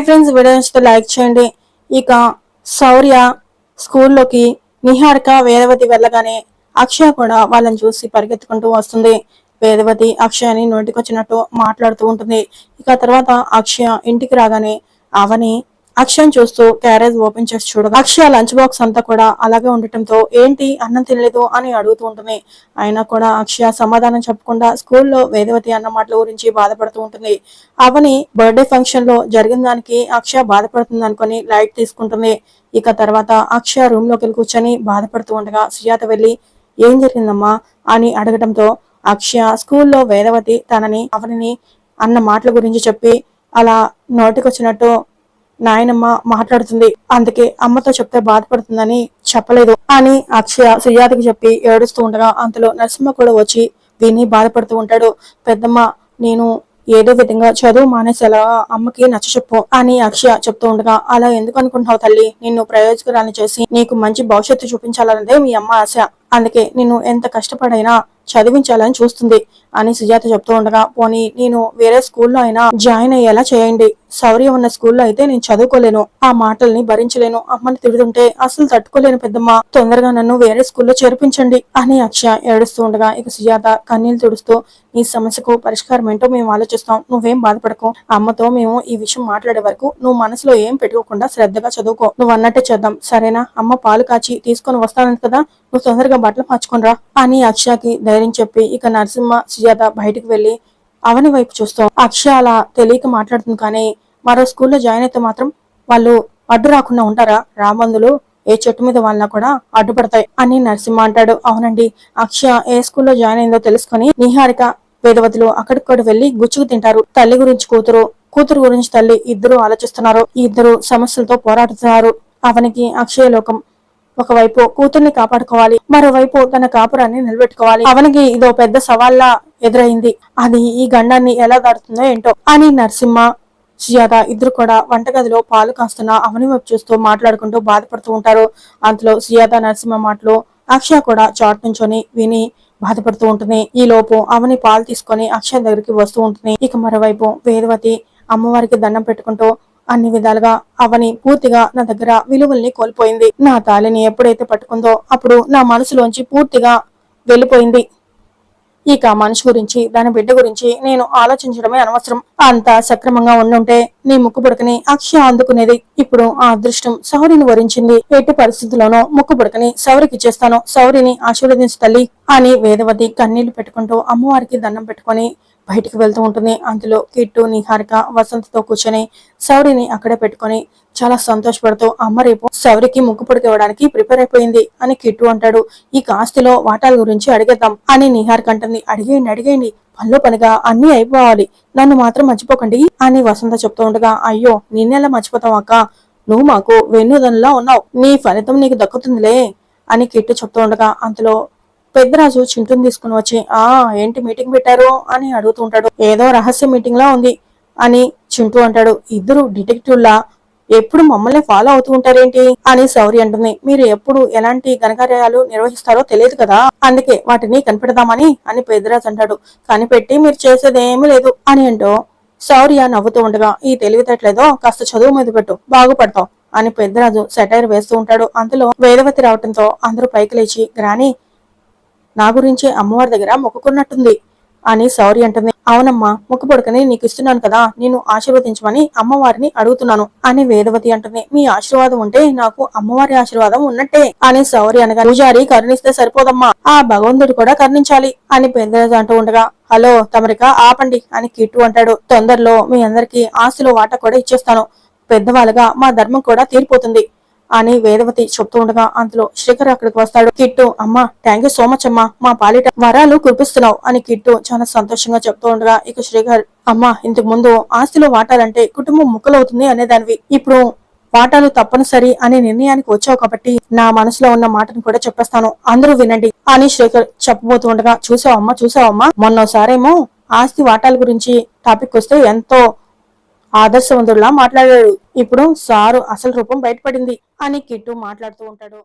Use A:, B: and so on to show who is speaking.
A: Hi friends video నచ్చితే like చేయండి. ఇక శౌర్య స్కూల్లోకి నిహారిక వేదవతి వెళ్ళగానే అక్షయ కూడా వాళ్ళని చూసి పరిగెత్తుకుంటూ వస్తుంది. వేదవతి అక్షయని నోటికొచ్చినట్టు మాట్లాడుతూ ఉంటుంది. ఇక తర్వాత అక్షయ ఇంటికి రాగానే అవని అక్షయ్ చూస్తూ క్యారేజ్ ఓపెన్ చేసి చూడగా అక్షయ లంచ్ బాక్స్ అంతా కూడా అలాగే ఉండటంతో ఏంటి అన్నం తినలేదు అని అడుగుతూ ఉంటుంది. అయినా కూడా అక్షయ సమాధానం చెప్పకుండా స్కూల్లో వేదవతి అన్న మాటల గురించి బాధపడుతూ ఉంటుంది. అవని బర్త్డే ఫంక్షన్లో జరిగిన దానికి అక్షయ బాధపడుతుంది అనుకుని లైట్ తీసుకుంటుంది. ఇక తర్వాత అక్షయ రూమ్లోకి వెళ్ళి కూర్చొని బాధపడుతూ ఉండగా సుజాత వెళ్ళి ఏం జరిగిందమ్మా? అని అడగటంతో అక్షయ స్కూల్లో వేదవతి తనని అవనిని అన్న మాటల గురించి చెప్పి అలా నోటికొచ్చినట్టు నాయనమ్మ మాట్లాడుతుంది. అందుకే అమ్మతో చెప్తే బాధపడుతుందని చెప్పలేదు. అని అక్షయ సుజాతకి చెప్పి ఏడుస్తూ ఉండగా అంతలో నరసింహ కూడా వచ్చి విని బాధపడుతూ ఉంటాడు. పెద్దమ్మ నేను ఏదో విధంగా చదువు మానేసేలా అమ్మకి నచ్చ చెప్పు అని అక్షయ చెప్తూ ఉండగా అలా ఎందుకు అనుకుంటున్నావు తల్లి? నిన్ను ప్రయోజకురాన్ని చేసి నీకు మంచి భవిష్యత్తు చూపించాలన్నదే మీ అమ్మ ఆశ. అందుకే నిన్ను ఎంత కష్టపడైనా చదివించాలని చూస్తుంది. అని సుజాత చెప్తూ ఉండగా పోనీ నేను వేరే స్కూల్లో అయినా జాయిన్ అయ్యేలా చేయండి. శౌర్య ఉన్న స్కూల్లో అయితే నేను చదువుకోలేను. ఆ మాటల్ని భరించలేను. అమ్మని తిడుతుంటే అసలు తట్టుకోలేను పెద్దమ్మ. తొందరగా నన్ను వేరే స్కూల్లో చేర్పించండి అని అక్షయ ఏడుస్తూ ఉండగా ఇక సుజాత కన్నీళ్ళు తుడుస్తూ నీ సమస్యకు పరిష్కారం ఏంటో మేము ఆలోచిస్తాం. నువ్వేం బాధపడకు. అమ్మతో మేము ఈ విషయం మాట్లాడే వరకు నువ్వు మనసులో ఏం పెట్టుకోకుండా శ్రద్ధగా చదువుకో. నువ్వు అన్నట్టే చేద్దాం. సరేనా? అమ్మ పాలు కాచి తీసుకొని వస్తానంట కదా. నువ్వు తొందరగా బట్టలు మార్చుకోనరా అని అక్షయకి ధైర్యం చెప్పి ఇక నరసింహ సుజాత బయటకు వెళ్ళి అవని వైపు చూస్తాం అక్షయ అలా తెలియక మాట్లాడుతుంది కానీ మరో స్కూల్లో జాయిన్ అయితే మాత్రం వాళ్ళు అడ్డు రాకుండా ఉంటారా? రామందులు ఏ చెట్టు మీద వాళ్ళ కూడా అడ్డుపడతాయి అని నరసింహ అంటాడు. అవునండి అక్షయ ఏ స్కూల్లో జాయిన్ అయిందో తెలుసుకుని నిహారిక వేదవతులు అక్కడికి కూడా వెళ్ళి గుచ్చుకు తింటారు. తల్లి గురించి కూతురు కూతురు గురించి తల్లి ఇద్దరు ఆలోచిస్తున్నారు. ఈ ఇద్దరు సమస్యలతో పోరాడుతున్నారు. అవనికి అక్షయ లోకం ఒకవైపు కూతుర్ని కాపాడుకోవాలి మరోవైపు తన కాపురాన్ని నిలబెట్టుకోవాలి. అవనికి ఇదో పెద్ద సవాల్లా ఎదురైంది. అది ఈ గండాన్ని ఎలా దాడుతుందో ఏంటో. అని నరసింహ సుజాత ఇద్దరు కూడా వంటగదిలో పాలు కాస్తున్న అవని వైపు చూస్తూ మాట్లాడుకుంటూ బాధపడుతూ ఉంటారు. అంతలో సుజాత నరసింహ మాటలు అక్షయ కూడా చాట్ నుంచొని విని బాధపడుతూ ఉంటుంది. ఈ లోపు అవని పాలు తీసుకొని అక్షయ దగ్గరికి వస్తూ ఉంటుంది. ఇక మరోవైపు వేదవతి అమ్మవారికి దండం పెట్టుకుంటూ అన్ని విధాలుగా అవని పూర్తిగా నా దగ్గర విలువల్ని కోల్పోయింది. నా తాలిని ఎప్పుడైతే పట్టుకుందో అప్పుడు నా మనసులోంచి పూర్తిగా వెళ్ళిపోయింది. ఇక మనిషి గురించి దాని బిడ్డ గురించి నేను ఆలోచించడమే అనవసరం. అంత సక్రమంగా ఉండుంటే నీ ముక్కు పుడకని అక్షయ అందుకునేది. ఇప్పుడు ఆ అదృష్టం సౌరిని వరించింది. ఎట్టి పరిస్థితుల్లోనో ముక్కు పుడకని సౌరికి ఇచ్చేస్తాను సౌరిని ఆశీర్వదించు తల్లి అని వేదవతి కన్నీళ్ళు పెట్టుకుంటూ అమ్మవారికి దండం పెట్టుకొని బయటికి వెళ్తూ ఉంటుంది. అందులో కిట్టు నిహారిక వసంతతో కూర్చొని సౌరిని అక్కడే పెట్టుకొని చాలా సంతోషపడుతూ అమ్మ రేపు సౌరికి ముక్కు పొడికివ్వడానికి ప్రిపేర్ అయిపోయింది అని కిట్టు అంటాడు. ఈ కాస్తిలో వాటాల గురించి అడిగేద్దాం అని నిహారిక అంటుంది. అడిగేయండి అడిగేయండి. పనిలో పనిగా అన్ని అయిపోవాలి. నన్ను మాత్రం మర్చిపోకండి అని వసంత చెప్తూ ఉండగా అయ్యో నిన్నెలా మర్చిపోతావు అక్క? నువ్వు మాకు వెన్నుదనలా ఉన్నావు. నీ ఫలితం నీకు దక్కుతుందిలే అని కిట్టు చెప్తూ ఉండగా అంతలో పెద్దరాజు చింటుని తీసుకుని వచ్చి ఆ ఏంటి మీటింగ్ పెట్టారు? అని అడుగుతూ ఉంటాడు ఏదో రహస్య మీటింగ్ లా ఉంది అని చింటూ అంటాడు. ఇద్దరు డిటెక్టివ్లా? ఎప్పుడు మమ్మల్ని ఫాలో అవుతూ ఉంటారేంటి? అని సౌరి అంటుంది. మీరు ఎప్పుడు ఎలాంటి ఘనకార్యాలు నిర్వహిస్తారో తెలియదు కదా? అందుకే వాటిని కనిపెడదామని అని పెద్దరాజు అంటాడు. కనిపెట్టి మీరు చేసేదేమీ లేదు అని అంటూ శౌర్య నవ్వుతూ ఉండగా ఈ తెలివితేటలేదో కాస్త చదువు మీద పెట్టు బాగుపడతావు అని పెద్దరాజు సెటైర్ వేస్తూ ఉంటాడు. అందులో వేదవతి రావటంతో అందరూ పైకి లేచి గ్రాని నా గురించి అమ్మవారి దగ్గర మొక్కుకున్నట్టుంది. అని సౌరి అంటుంది. అవునమ్మా ముక్కు పొడకని నీకు ఇస్తున్నాను కదా నేను ఆశీర్వదించమని అమ్మవారిని అడుగుతున్నాను అని వేదవతి అంటుంది. మీ ఆశీర్వాదం ఉంటే నాకు అమ్మవారి ఆశీర్వాదం ఉన్నట్టే అని సౌరి అనగా పూజారి కరుణిస్తే సరిపోదమ్మా. ఆ భగవంతుడు కూడా కరుణించాలి అని పెద్దరాజు అంటూ ఉండగా హలో తమరిక ఆపండి అని కిట్టు అంటాడు. తొందరలో మీ అందరికీ ఆస్తులు వాటా కూడా ఇచ్చేస్తాను. పెద్దవాళ్ళగా మా ధర్మం కూడా తీరిపోతుంది. అని వేదవతి చెప్తూ ఉండగా అందులో శ్రీకర్ అక్కడికి వస్తాడు. కిట్టు అమ్మా థ్యాంక్ యూ సో మచ్ అమ్మా. మా పాలిట వరాలు కురిపిస్తున్నావు అని కిట్టు చాలా సంతోషంగా చెప్తూ ఉండగా ఇక శ్రీకర్ అమ్మా ఇంతకు ముందు ఆస్తిలో వాటాలంటే కుటుంబం ముక్కలవుతుంది అనేదానివి. ఇప్పుడు వాటాలు తప్పనిసరి అనే నిర్ణయానికి వచ్చావు కాబట్టి నా మనసులో ఉన్న మాటను కూడా చెప్పేస్తాను. అందరూ వినండి అని శ్రీకర్ చెప్పబోతూ ఉండగా చూసావమ్మా చూసావమ్మా మొన్నోసారేమో ఆస్తి వాటాల గురించి టాపిక్ వస్తే ఎంతో ఆదర్శవంతుడిలా మాట్లాడాడు. ఇప్పుడు సారు అసలు రూపం బయటపడింది అని కిట్టు మాట్లాడుతూ ఉంటాడు.